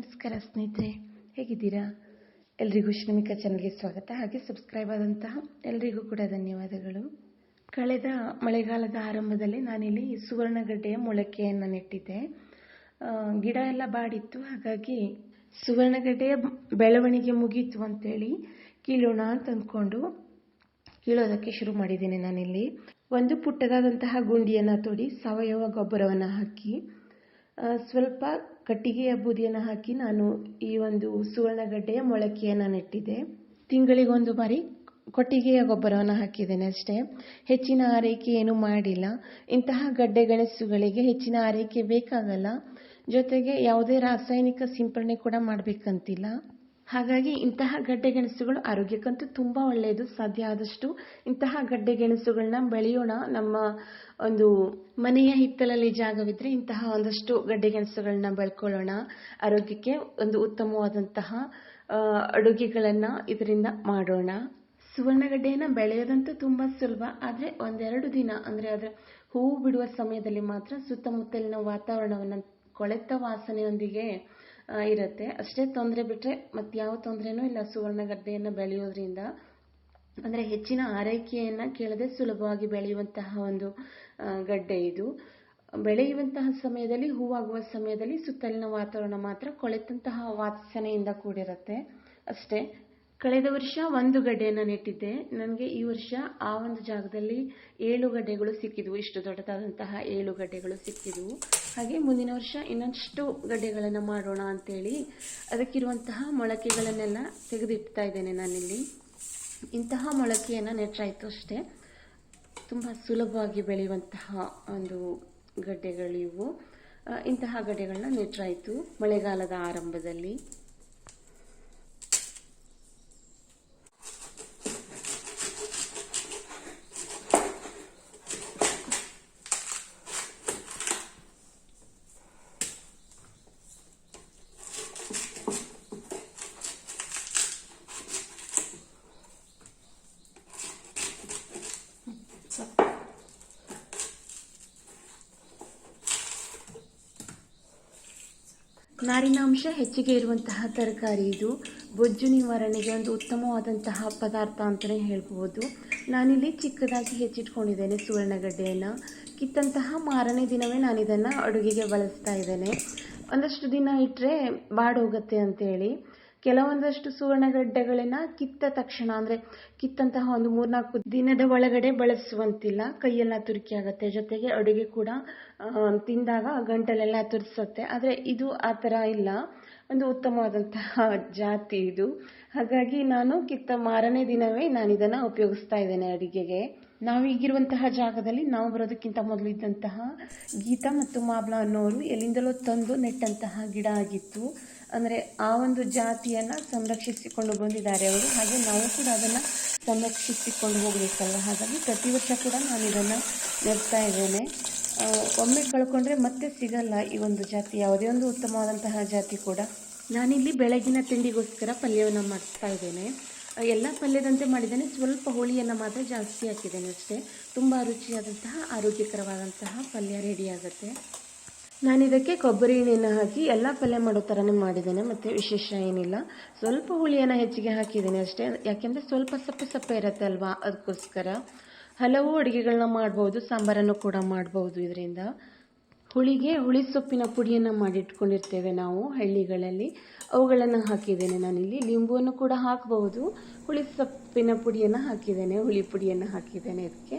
ನಮಸ್ಕಾರ ಸ್ನೇಹಿತರೆ, ಹೇಗಿದ್ದೀರಾ? ಎಲ್ರಿಗೂ ಶ್ರಮಿಕ ಚಾನಲ್ಗೆ ಸ್ವಾಗತ. ಹಾಗೆ ಸಬ್ಸ್ಕ್ರೈಬ್ ಆದಂತಹ ಎಲ್ರಿಗೂ ಕೂಡ ಧನ್ಯವಾದಗಳು. ಕಳೆದ ಮಳೆಗಾಲದ ಆರಂಭದಲ್ಲಿ ನಾನಿಲ್ಲಿ ಸುವರ್ಣಗಡ್ಡೆಯ ಮೊಳಕೆಯನ್ನು ನೆಟ್ಟಿದ್ದೆ. ಗಿಡ ಎಲ್ಲ ಬಾಡಿತ್ತು. ಹಾಗಾಗಿ ಸುವರ್ಣಗಡ್ಡೆಯ ಬೆಳವಣಿಗೆ ಮುಗೀತು ಅಂತೇಳಿ ಕೀಳೋಣ ಅಂತ ಅಂದ್ಕೊಂಡು ಕೀಳೋದಕ್ಕೆ ಶುರು ಮಾಡಿದ್ದೀನಿ ನಾನಿಲ್ಲಿ. ಒಂದು ಪುಟ್ಟದಾದಂತಹ ಗುಂಡಿಯನ್ನು ತೋಡಿ ಸಾವಯವ ಗೊಬ್ಬರವನ್ನು ಹಾಕಿ ಸ್ವಲ್ಪ ಕಟ್ಟಿಗೆಯ ಬೂದಿಯನ್ನು ಹಾಕಿ ನಾನು ಈ ಒಂದು ಸುವರ್ಣಗಡ್ಡೆಯ ಮೊಳಕೆಯನ್ನು ನೆಟ್ಟಿದ್ದೆ ತಿಂಗಳಿಗೊಂದು ಬಾರಿ ಕೊಟ್ಟಿಗೆಯ ಗೊಬ್ಬರವನ್ನು ಹಾಕಿದ್ದೇನೆ ಅಷ್ಟೇ. ಹೆಚ್ಚಿನ ಆರೈಕೆ ಏನು ಮಾಡಿಲ್ಲ. ಇಂತಹ ಗಡ್ಡೆ ಗೆಣಸುಗಳಿಗೆ ಹೆಚ್ಚಿನ ಆರೈಕೆ ಬೇಕಾಗಲ್ಲ. ಜೊತೆಗೆ ಯಾವುದೇ ರಾಸಾಯನಿಕ ಸಿಂಪಡಣೆ ಕೂಡ ಮಾಡಬೇಕಂತಿಲ್ಲ. ಹಾಗಾಗಿ ಇಂತಹ ಗಡ್ಡೆ ಗೆಣಸುಗಳು ಆರೋಗ್ಯಕ್ಕಂತೂ ತುಂಬ ಒಳ್ಳೆಯದು, ಸಾಧ್ಯ ಆದಷ್ಟು. ಇಂತಹ ಗಡ್ಡೆ ಗೆಣಸುಗಳನ್ನ ಬೆಳೆಯೋಣ. ನಮ್ಮ ಒಂದು ಮನೆಯ ಹಿತ್ತಲಲ್ಲಿ ಜಾಗವಿದ್ರೆ ಇಂತಹ ಒಂದಷ್ಟು ಗಡ್ಡೆ ಗೆಣಸುಗಳನ್ನ ಬೆಳ್ಕೊಳ್ಳೋಣ. ಆರೋಗ್ಯಕ್ಕೆ ಒಂದು ಉತ್ತಮವಾದಂತಹ ಅಡುಗೆಗಳನ್ನು ಇದರಿಂದ ಮಾಡೋಣ. ಸುವರ್ಣಗಡ್ಡೆಯನ್ನು ಬೆಳೆಯೋದಂತೂ ತುಂಬ ಸುಲಭ. ಆದರೆ ಒಂದೆರಡು ದಿನ, ಅಂದರೆ ಅದರ ಹೂವು ಬಿಡುವ ಸಮಯದಲ್ಲಿ ಮಾತ್ರ ಸುತ್ತಮುತ್ತಲಿನ ವಾತಾವರಣವನ್ನು ಕೊಳೆತ ವಾಸನೆಯೊಂದಿಗೆ ಇರುತ್ತೆ. ಅಷ್ಟೇ ತೊಂದರೆ ಬಿಟ್ಟರೆ ಮತ್ತೆ ಯಾವ ತೊಂದರೆನೂ ಇಲ್ಲ ಸುವರ್ಣ ಸುವರ್ಣಗಡ್ಡೆಯನ್ನು ಬೆಳೆಯೋದ್ರಿಂದ. ಅಂದರೆ ಹೆಚ್ಚಿನ ಆರೈಕೆಯನ್ನು ಕೇಳದೆ ಸುಲಭವಾಗಿ ಬೆಳೆಯುವಂತಹ ಒಂದು ಗಡ್ಡೆ ಇದು. ಬೆಳೆಯುವಂತಹ ಸಮಯದಲ್ಲಿ, ಹೂವಾಗುವ ಸಮಯದಲ್ಲಿ ಸುತ್ತಲಿನ ವಾತಾವರಣ ಮಾತ್ರ ಕೊಳೆತಂತಹ ವಾಸನೆಯಿಂದ ಕೂಡಿರುತ್ತೆ. ಅಷ್ಟೇ. ಕಳೆದ ವರ್ಷ ಒಂದು ಗಡ್ಡೆಯನ್ನು ನೆಟ್ಟಿದ್ದೆ. ನನಗೆ ಈ ವರ್ಷ ಆ ಒಂದು ಜಾಗದಲ್ಲಿ ಏಳು ಗಡ್ಡೆಗಳು ಸಿಕ್ಕಿದ್ವು. ಇಷ್ಟು ದೊಡ್ಡದಾದಂತಹ ಏಳು ಗಡ್ಡೆಗಳು ಸಿಕ್ಕಿದ್ವು. ಹಾಗೆ ಮುಂದಿನ ವರ್ಷ ಇನ್ನಷ್ಟು ಗಡ್ಡೆಗಳನ್ನು ಮಾಡೋಣ ಅಂತೇಳಿ ಅದಕ್ಕಿರುವಂತಹ ಮೊಳಕೆಗಳನ್ನೆಲ್ಲ ತೆಗೆದಿಡ್ತಾ ಇದ್ದೇನೆ ನಾನಿಲ್ಲಿ. ಇಂತಹ ಮೊಳಕೆಯನ್ನು ನೆಟ್ಟಾಯಿತು ಅಷ್ಟೇ. ತುಂಬ ಸುಲಭವಾಗಿ ಬೆಳೆಯುವಂತಹ ಒಂದು ಗಡ್ಡೆಗಳಿವು. ಇಂತಹ ಗಡ್ಡೆಗಳನ್ನ ನೆಟ್ಟಾಯಿತು ಮಳೆಗಾಲದ ಆರಂಭದಲ್ಲಿ. ನಾರಿನಾಂಶ ಹೆಚ್ಚಿಗೆ ಇರುವಂತಹ ತರಕಾರಿ ಇದು. ಬೊಜ್ಜು ನಿವಾರಣೆಗೆ ಒಂದು ಉತ್ತಮವಾದಂತಹ ಪದಾರ್ಥ ಅಂತಲೇ ಹೇಳ್ಬೋದು. ನಾನಿಲ್ಲಿ ಚಿಕ್ಕದಾಗಿ ಹೆಚ್ಚಿಟ್ಕೊಂಡಿದ್ದೇನೆ ಸುವರ್ಣಗಡ್ಡೆಯನ್ನು. ಕಿತ್ತಂತಹ ಮಾರನೇ ದಿನವೇ ನಾನು ಇದನ್ನು ಅಡುಗೆಗೆ ಬಳಸ್ತಾ ಇದ್ದೇನೆ. ಒಂದಷ್ಟು ದಿನ ಇಟ್ಟರೆ ಬಾಡೋಗುತ್ತೆ ಅಂತೇಳಿ. ಕೆಲವೊಂದಷ್ಟು ಸುವರ್ಣಗಡ್ಡೆಗಳನ್ನ ಕಿತ್ತ ತಕ್ಷಣ, ಅಂದರೆ ಕಿತ್ತಂತಹ ಒಂದು ಮೂರ್ನಾಲ್ಕು ದಿನದ ಒಳಗಡೆ ಬಳಸುವಂತಿಲ್ಲ. ಕೈಯೆಲ್ಲ ತುರಿಕೆ ಆಗುತ್ತೆ. ಜೊತೆಗೆ ಅಡುಗೆ ಕೂಡ ತಿಂದಾಗ ಗಂಟಲೆಲ್ಲ ತುರಿಸುತ್ತೆ. ಆದರೆ ಇದು ಆ ಥರ ಇಲ್ಲ. ಒಂದು ಉತ್ತಮವಾದಂತಹ ಜಾತಿ ಇದು. ಹಾಗಾಗಿ ನಾನು ಕಿತ್ತ ಮಾರನೇ ದಿನವೇ ನಾನು ಇದನ್ನು ಉಪಯೋಗಿಸ್ತಾ ಇದ್ದೇನೆ ಅಡುಗೆಗೆ. ನಾವೀಗಿರುವಂತಹ ಜಾಗದಲ್ಲಿ ನಾವು ಬರೋದಕ್ಕಿಂತ ಮೊದಲು ಇದ್ದಂತಹ ಗೀತಾ ಮತ್ತು ಮಾಬ್ಲಾ ಅನ್ನೋರು ಎಲ್ಲಿಂದಲೋ ತಂದು ನೆಟ್ಟಂತಹ ಗಿಡ ಆಗಿತ್ತು. ಅಂದರೆ ಆ ಒಂದು ಜಾತಿಯನ್ನು ಸಂರಕ್ಷಿಸಿಕೊಂಡು ಬಂದಿದ್ದಾರೆ ಅವರು. ಹಾಗೆ ನಾವು ಕೂಡ ಅದನ್ನು ಸಂರಕ್ಷಿಸಿಕೊಂಡು ಹೋಗಬೇಕಲ್ವ? ಹಾಗಾಗಿ ಪ್ರತಿ ವರ್ಷ ಕೂಡ ನಾನು ಇದನ್ನು ನೆಡ್ತಾ ಇದ್ದೇನೆ. ಒಮ್ಮೆ ಕಳ್ಕೊಂಡ್ರೆ ಮತ್ತೆ ಸಿಗಲ್ಲ ಈ ಒಂದು ಜಾತಿ, ಯಾವುದೇ ಒಂದು ಉತ್ತಮವಾದಂತಹ ಜಾತಿ ಕೂಡ. ನಾನಿಲ್ಲಿ ಬೆಳಗಿನ ತಿಂಡಿಗೋಸ್ಕರ ಪಲ್ಯವನ್ನು ಮಾಡ್ತಾ ಇದ್ದೇನೆ. ಎಲ್ಲ ಪಲ್ಯದಂತೆ ಮಾಡಿದ್ದೇನೆ. ಸ್ವಲ್ಪ ಹೋಳಿಯನ್ನು ಮಾತ್ರ ಜಾಸ್ತಿ ಹಾಕಿದ್ದೇನೆ ಅಷ್ಟೇ. ತುಂಬ ರುಚಿಯಾದಂತಹ, ಆರೋಗ್ಯಕರವಾದಂತಹ ಪಲ್ಯ ರೆಡಿ ಆಗುತ್ತೆ ನಾನು ಇದಕ್ಕೆ ಕೊಬ್ಬರಿ ಎಣ್ಣೆನ ಹಾಕಿ ಎಲ್ಲ ಪಲ್ಯ ಮಾಡೋ ಥರನೇ ಮಾಡಿದ್ದೇನೆ, ಮತ್ತು ವಿಶೇಷ ಏನಿಲ್ಲ. ಸ್ವಲ್ಪ ಹುಳಿಯನ್ನು ಹೆಚ್ಚಿಗೆ ಹಾಕಿದ್ದೀನಿ ಅಷ್ಟೇ. ಯಾಕೆಂದರೆ ಸ್ವಲ್ಪ ಸಪ್ಪೆ ಸಪ್ಪೆ ಇರುತ್ತೆ ಅಲ್ವಾ? ಅದಕ್ಕೋಸ್ಕರ ಹಲವು ಅಡುಗೆಗಳನ್ನ ಮಾಡ್ಬೋದು, ಸಾಂಬಾರನ್ನು ಕೂಡ ಮಾಡ್ಬೋದು ಇದರಿಂದ. ಹುಳಿಗೆ, ಹುಳಿ ಸೊಪ್ಪಿನ ಪುಡಿಯನ್ನು ಮಾಡಿಟ್ಕೊಂಡಿರ್ತೇವೆ ನಾವು ಹಳ್ಳಿಗಳಲ್ಲಿ. ಅವುಗಳನ್ನು ಹಾಕಿದ್ದೇನೆ ನಾನಿಲ್ಲಿ. ಲಿಂಬುವನ್ನು ಕೂಡ ಹಾಕಬಹುದು ಹುಳಿ ಸೊಪ್ಪಿನ ಪುಡಿಯನ್ನು ಹಾಕಿದ್ದೇನೆ, ಹುಳಿ ಪುಡಿಯನ್ನು ಹಾಕಿದ್ದೇನೆ ಇದಕ್ಕೆ.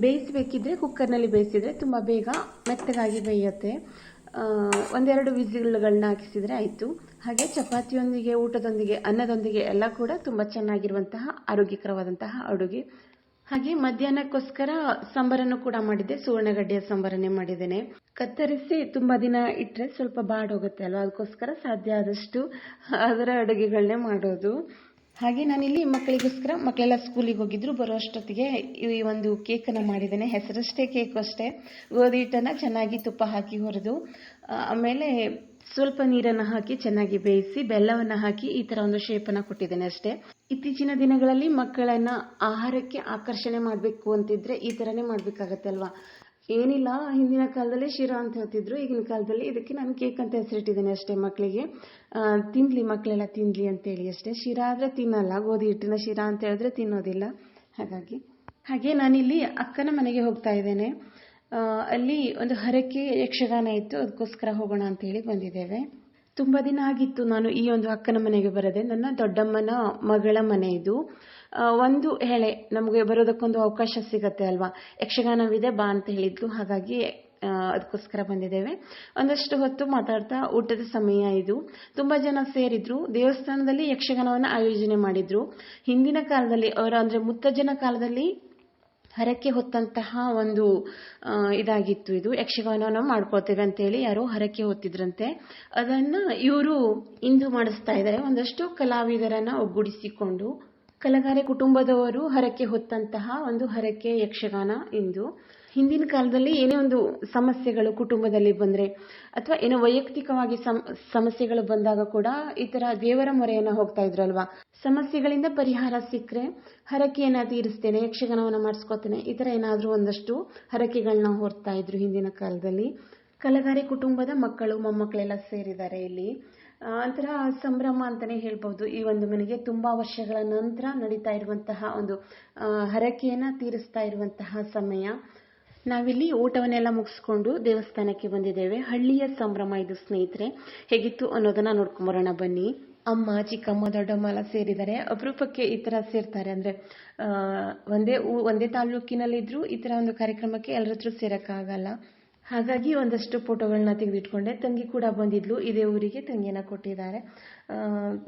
ಬೇಯಿಸಬೇಕಿದ್ರೆ ಕುಕ್ಕರ್ನಲ್ಲಿ ಬೇಯಿಸಿದರೆ ತುಂಬ ಬೇಗ ಮೆತ್ತಗಾಗಿ ಬೇಯುತ್ತೆ. ಒಂದೆರಡು ವಿಸಿಲ್ಗಳನ್ನ ಹಾಕಿಸಿದರೆ ಆಯಿತು. ಹಾಗೆ ಚಪಾತಿಯೊಂದಿಗೆ, ಊಟದೊಂದಿಗೆ, ಅನ್ನದೊಂದಿಗೆ ಎಲ್ಲ ಕೂಡ ತುಂಬ ಚೆನ್ನಾಗಿರುವಂತಹ ಆರೋಗ್ಯಕರವಾದಂತಹ ಅಡುಗೆ. ಹಾಗೆ ಮಧ್ಯಾಹ್ನಕ್ಕೋಸ್ಕರ ಸಾಂಬಾರನ್ನು ಕೂಡ ಮಾಡಿದ್ದೆ. ಸುವರ್ಣಗಡ್ಡೆಯ ಸಾಂಬಾರನ್ನೇ ಮಾಡಿದ್ದೇನೆ. ಕತ್ತರಿಸಿ ತುಂಬ ದಿನ ಇಟ್ಟರೆ ಸ್ವಲ್ಪ ಬಾಡೋಗುತ್ತೆ ಅಲ್ವಾ? ಅದಕ್ಕೋಸ್ಕರ ಸಾಧ್ಯ ಆದಷ್ಟು ಅದರ ಅಡುಗೆಗಳನ್ನೇ ಮಾಡೋದು. ಹಾಗೆ ನಾನಿಲ್ಲಿ ಮಕ್ಕಳಿಗೋಸ್ಕರ, ಮಕ್ಕಳೆಲ್ಲ ಸ್ಕೂಲಿಗೆ ಹೋಗಿದ್ರು, ಬರೋ ಅಷ್ಟೊತ್ತಿಗೆ ಈ ಒಂದು ಕೇಕನ್ನು ಮಾಡಿದ್ದೇನೆ. ಹೆಸರಷ್ಟೇ ಕೇಕ್ ಅಷ್ಟೇ. ಗೋಧಿ ಹಿಟ್ಟನ್ನು ಚೆನ್ನಾಗಿ ತುಪ್ಪ ಹಾಕಿ ಹುರಿದು ಆಮೇಲೆ ಸ್ವಲ್ಪ ನೀರನ್ನು ಹಾಕಿ ಚೆನ್ನಾಗಿ ಬೇಯಿಸಿ, ಬೆಲ್ಲವನ್ನು ಹಾಕಿ ಈ ಥರ ಒಂದು ಶೇಪನ್ನು ಕೊಟ್ಟಿದ್ದೇನೆ ಅಷ್ಟೇ. ಇತ್ತೀಚಿನ ದಿನಗಳಲ್ಲಿ ಮಕ್ಕಳನ್ನ ಆಹಾರಕ್ಕೆ ಆಕರ್ಷಣೆ ಮಾಡಬೇಕು ಅಂತಿದ್ರೆ ಈ ಥರನೇ ಮಾಡಬೇಕಾಗತ್ತೆ ಅಲ್ವಾ? ಏನಿಲ್ಲ, ಹಿಂದಿನ ಕಾಲದಲ್ಲಿ ಶಿರಾ ಅಂತ ಹೇಳ್ತಿದ್ರು, ಈಗಿನ ಕಾಲದಲ್ಲಿ ಇದಕ್ಕೆ ನಾನು ಕೇಕ್ ಅಂತ ಹೆಸರಿಟ್ಟಿದ್ದೇನೆ ಅಷ್ಟೇ ಮಕ್ಕಳಿಗೆ ತಿನ್ಲಿ ಮಕ್ಕಳೆಲ್ಲ ತಿನ್ಲಿ ಅಂತೇಳಿ ಅಷ್ಟೇ. ಶಿರಾ ಆದರೆ ತಿನ್ನಲ್ಲ, ಗೋಧಿ ಹಿಟ್ಟಿನ ಶಿರಾ ಅಂತ ಹೇಳಿದ್ರೆ ತಿನ್ನೋದಿಲ್ಲ. ಹಾಗಾಗಿ, ಹಾಗೆ ನಾನಿಲ್ಲಿ ಅಕ್ಕನ ಮನೆಗೆ ಹೋಗ್ತಾ ಇದ್ದೇನೆ. ಅಲ್ಲಿ ಒಂದು ಹರಕೆ ಯಕ್ಷಗಾನ ಇತ್ತು, ಅದಕ್ಕೋಸ್ಕರ ಹೋಗೋಣ ಅಂತ ಹೇಳಿ ಬಂದಿದ್ದೇವೆ. ತುಂಬ ದಿನ ಆಗಿತ್ತು ನಾನು ಈ ಒಂದು ಅಕ್ಕನ ಮನೆಗೆ ಬರದೆ. ನನ್ನ ದೊಡ್ಡಮ್ಮನ ಮಗಳ ಮನೆ ಇದು. ಒಂದು ಹೇಳೆ ನಮಗೆ ಬರೋದಕ್ಕೊಂದು ಅವಕಾಶ ಸಿಗತ್ತೆ ಅಲ್ವಾ? ಯಕ್ಷಗಾನವಿದೆ, ಬಾ ಅಂತ ಹೇಳಿದ್ಲು. ಹಾಗಾಗಿ ಅದಕ್ಕೋಸ್ಕರ ಬಂದಿದ್ದೇವೆ. ಒಂದಷ್ಟು ಹೊತ್ತು ಮಾತಾಡ್ತಾ ಊಟದ ಸಮಯ ಇದು. ತುಂಬ ಜನ ಸೇರಿದ್ರು. ದೇವಸ್ಥಾನದಲ್ಲಿ ಯಕ್ಷಗಾನವನ್ನು ಆಯೋಜನೆ ಮಾಡಿದ್ರು. ಹಿಂದಿನ ಕಾಲದಲ್ಲಿ, ಅವರ ಅಂದರೆ ಮುತ್ತಜ್ಜನ ಕಾಲದಲ್ಲಿ ಹರಕೆ ಹೊತ್ತಂತಹ ಒಂದು ಇದಾಗಿತ್ತು ಇದು. ಯಕ್ಷಗಾನವನ್ನು ಮಾಡ್ಕೊಳ್ತೇವೆ ಅಂತೇಳಿ ಯಾರೋ ಹರಕೆ ಹೊತ್ತಿದ್ರಂತೆ. ಅದನ್ನ ಇವರು ಇಂದು ಮಾಡಿಸ್ತಾ ಇದ್ದಾರೆ. ಒಂದಷ್ಟು ಕಲಾವಿದರನ್ನ ಒಗ್ಗೂಡಿಸಿಕೊಂಡು ಕಲಗಾರೆ ಕುಟುಂಬದವರು ಹರಕೆ ಹೊತ್ತಂತಹ ಒಂದು ಹರಕೆ ಯಕ್ಷಗಾನ ಇಂದು. ಹಿಂದಿನ ಕಾಲದಲ್ಲಿ ಏನೇ ಒಂದು ಸಮಸ್ಯೆಗಳು ಕುಟುಂಬದಲ್ಲಿ ಬಂದರೆ, ಅಥವಾ ಏನೋ ವೈಯಕ್ತಿಕವಾಗಿ ಸಮ್, ಸಮಸ್ಯೆಗಳು ಬಂದಾಗ ಕೂಡ ಈ ತರ ದೇವರ ಮೊರೆಯನ್ನು ಹೋಗ್ತಾ ಇದ್ರಲ್ವಾ? ಸಮಸ್ಯೆಗಳಿಂದ ಪರಿಹಾರ ಸಿಕ್ಕರೆ ಹರಕೆಯನ್ನು ತೀರಿಸ್ತೇನೆ, ಯಕ್ಷಗಾನವನ್ನು ಮಾಡಿಸ್ಕೋತೇನೆ, ಈ ಥರ ಏನಾದರೂ ಒಂದಷ್ಟು ಹರಕೆಗಳನ್ನ ಹೊರ್ತಾ ಇದ್ರು ಹಿಂದಿನ ಕಾಲದಲ್ಲಿ. ಕಲಗಾರೆ ಕುಟುಂಬದ ಮಕ್ಕಳು, ಮೊಮ್ಮಕ್ಕಳೆಲ್ಲ ಸೇರಿದ್ದಾರೆ ಇಲ್ಲಿ. ಒಂಥರ ಸಂಭ್ರಮ ಅಂತಲೇ ಹೇಳ್ಬೋದು ಈ ಒಂದು ಮನೆಗೆ ತುಂಬಾ ವರ್ಷಗಳ ನಂತರ ನಡೀತಾ ಇರುವಂತಹ ಒಂದು ಹರಕೆಯನ್ನು ತೀರಿಸ್ತಾ ಇರುವಂತಹ ಸಮಯ. ನಾವಿಲ್ಲಿ ಊಟವನ್ನೆಲ್ಲ ಮುಗಿಸ್ಕೊಂಡು ದೇವಸ್ಥಾನಕ್ಕೆ ಬಂದಿದ್ದೇವೆ. ಹಳ್ಳಿಯ ಸಂಭ್ರಮ ಇದು, ಸ್ನೇಹಿತರೆ. ಹೇಗಿತ್ತು ಅನ್ನೋದನ್ನ ನೋಡ್ಕೊಂಬರೋಣ, ಬನ್ನಿ. ಅಮ್ಮ, ಚಿಕ್ಕಮ್ಮ, ದೊಡ್ಡಮ್ಮ ಎಲ್ಲ ಸೇರಿದ್ದಾರೆ. ಅಪರೂಪಕ್ಕೆ ಈ ಥರ ಸೇರ್ತಾರೆ ಅಂದ್ರೆ ಒಂದೇ ಒಂದೇ ತಾಲೂಕಿನಲ್ಲಿದ್ದರೂ ಈ ಥರ ಒಂದು ಕಾರ್ಯಕ್ರಮಕ್ಕೆ ಎಲ್ಲರತ್ರ ಸೇರಕ್ಕಾಗಲ್ಲ. ಹಾಗಾಗಿ ಒಂದಷ್ಟು ಫೋಟೋಗಳನ್ನ ತೆಗೆದಿಟ್ಕೊಂಡೆ. ತಂಗಿ ಕೂಡ ಬಂದಿದ್ಲು. ಇದೇ ಊರಿಗೆ ತಂಗಿಯನ್ನ ಕೊಟ್ಟಿದ್ದಾರೆ.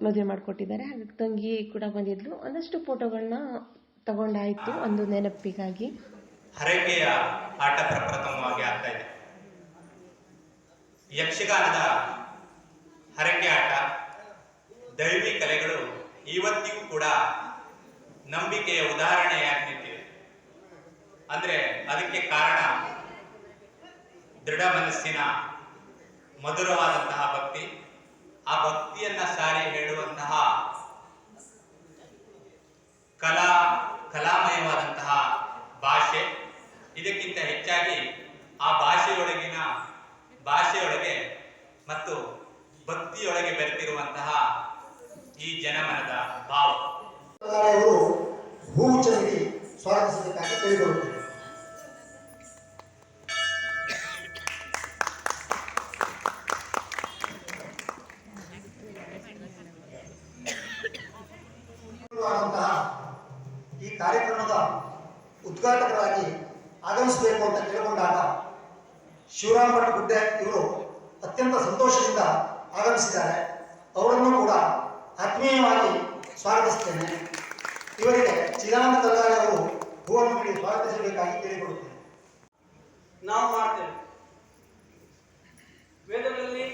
ಮದುವೆ ಮಾಡಿಕೊಟ್ಟಿದ್ದಾರೆ. ಹಾಗಾಗಿ ತಂಗಿ ಕೂಡ ಬಂದಿದ್ಲು. ಒಂದಷ್ಟು ಫೋಟೋಗಳನ್ನ ತಗೊಂಡಾಯಿತು ಒಂದು ನೆನಪಿಗಾಗಿ. ಹರಕೆಯ ಆಟ ಪ್ರಪ್ರಥಮವಾಗಿ ಆಗ್ತಾ ಇದೆ. ಯಕ್ಷಗಾನದ ಹರಕೆ ಆಟ, ದೈವಿ ಕಲೆಗಳು ಇವತ್ತಿಗೂ ಕೂಡ ನಂಬಿಕೆಯ ಉದಾಹರಣೆಯಾಗಿ ನಿಂತಿವೆ. ಅಂದ್ರೆ ಅದಕ್ಕೆ ಕಾರಣ ದೃಢ ಮನಸ್ಸಿನ, ಮಧುರವಾದಂತಹ ಭಕ್ತಿ, ಆ ಭಕ್ತಿಯನ್ನ ಸಾರಿ ಹೇಳುವಂತಹ ಕಲಾ, ಕಲಾಮಯವಾದಂತಹ ಭಾಷೆ. ಇದಕ್ಕಿಂತ ಹೆಚ್ಚಾಗಿ ಆ ಭಾಷೆಯೊಳಗಿನ, ಭಾಷೆಯೊಳಗೆ ಮತ್ತು ಭಕ್ತಿಯೊಳಗೆ ಬೆರೆತಿರುವಂತಹ ಈ ಜನಮನದ ಭಾವ. ನೀಡಿ ಸ್ವಾಗತಿಸಬೇಕಾಗಿ ಆದಂತಹ ಈ ಕಾರ್ಯಕ್ರಮದ ಉದ್ಘಾಟಕರಾಗಿ ಆಗಮಿಸಬೇಕು ಅಂತ ಕೇಳಿಕೊಂಡಾಗ ಶಿವರಾಮ್ ಭಟ್ ಗುಡ್ಡೆ ಇವರು ಅತ್ಯಂತ ಸಂತೋಷದಿಂದ ಆಗಮಿಸಿದ್ದಾರೆ. ಅವರನ್ನು ಕೂಡ ಆತ್ಮೀಯವಾಗಿ ಸ್ವಾಗತಿಸ್ತೇನೆ. ಇವರಿಗೆ ಚಿದಾನಂದ ಕಲ್ಲಾಳೆ ಅವರು ಹೂವನ್ನು ನೀಡಿ ಸ್ವಾಗತಿಸಬೇಕಾಗಿ ಕೇಳಿಕೊಳ್ಳುತ್ತೇನೆ. ನಾವು ಮಾಡ್ತೇವೆ. ವೇದಗಳಲ್ಲಿ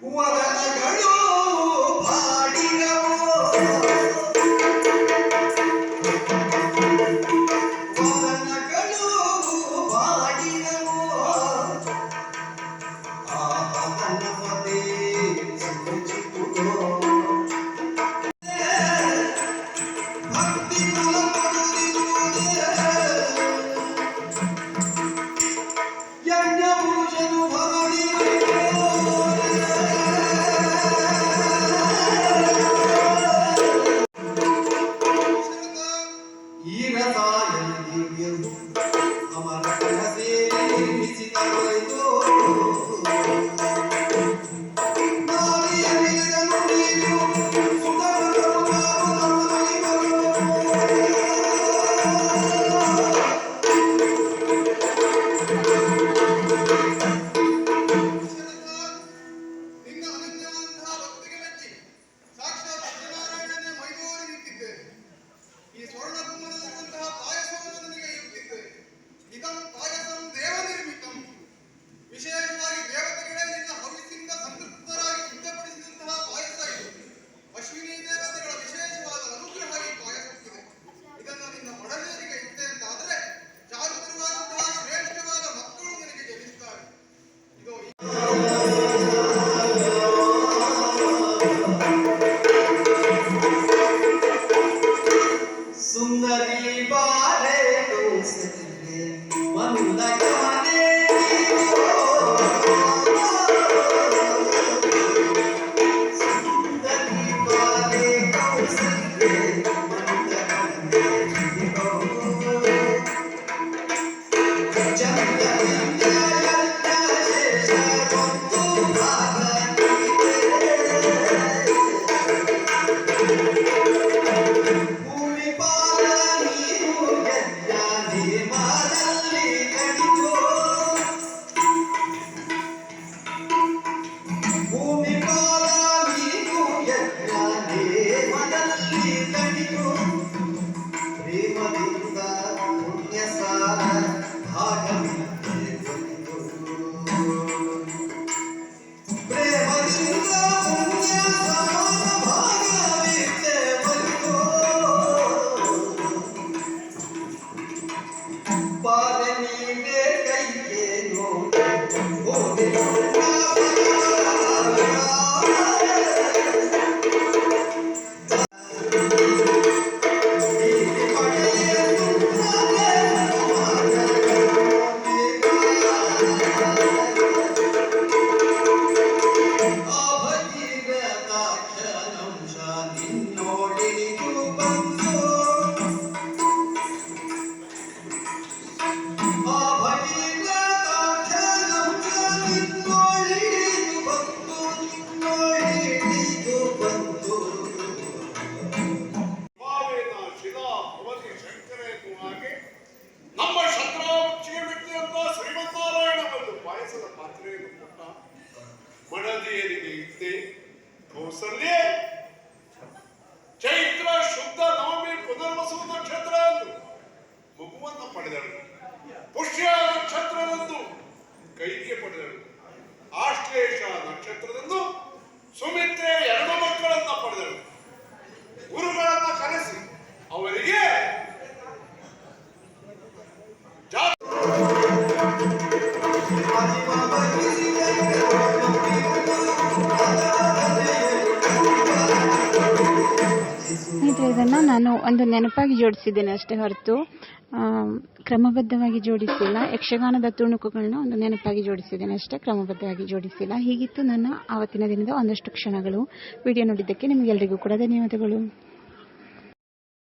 Uma das सुंदरी बारे तुम से मन लगा ಸಂಸ್ಥೆಯಲ್ಲಿ ಚೈತ್ರ, ಶುದ್ಧ, ನವಮಿ ಪುನರ್ವಸು ನಕ್ಷತ್ರ ಎಂದು ಮಗುವನ್ನು ಪಡೆದಳು ಪುಷ್ಯ ನಕ್ಷತ್ರದಂದು ಕೈಗೆ ಪಡೆದಳು ಆಶ್ಲೇಷ ನಕ್ಷತ್ರದಂದು ಸುಮಿತ್ರೆ ಎರಡು ಮಕ್ಕಳನ್ನ ಪಡೆದಳು ಒಂದು ನೆನಪಾಗಿ ಜೋಡಿಸಿದ್ದೇನೆ ಅಷ್ಟೇ ಹೊರತು ಕ್ರಮಬದ್ಧವಾಗಿ ಜೋಡಿಸಿಲ್ಲ. ಯಕ್ಷಗಾನದ ತುಣುಕುಗಳನ್ನ ಒಂದು ನೆನಪಾಗಿ ಜೋಡಿಸಿದ್ದೇನೆ ಅಷ್ಟೇ, ಕ್ರಮಬದ್ಧವಾಗಿ ಜೋಡಿಸಿಲ್ಲ. ಹೀಗಿತ್ತು ನನ್ನ ಆವತ್ತಿನ ದಿನದ ಒಂದಷ್ಟು ಕ್ಷಣಗಳು. ವಿಡಿಯೋ ನೋಡಿದ್ದಕ್ಕೆ ನಿಮಗೆಲ್ಲರಿಗೂ ಕೂಡ ಧನ್ಯವಾದಗಳು.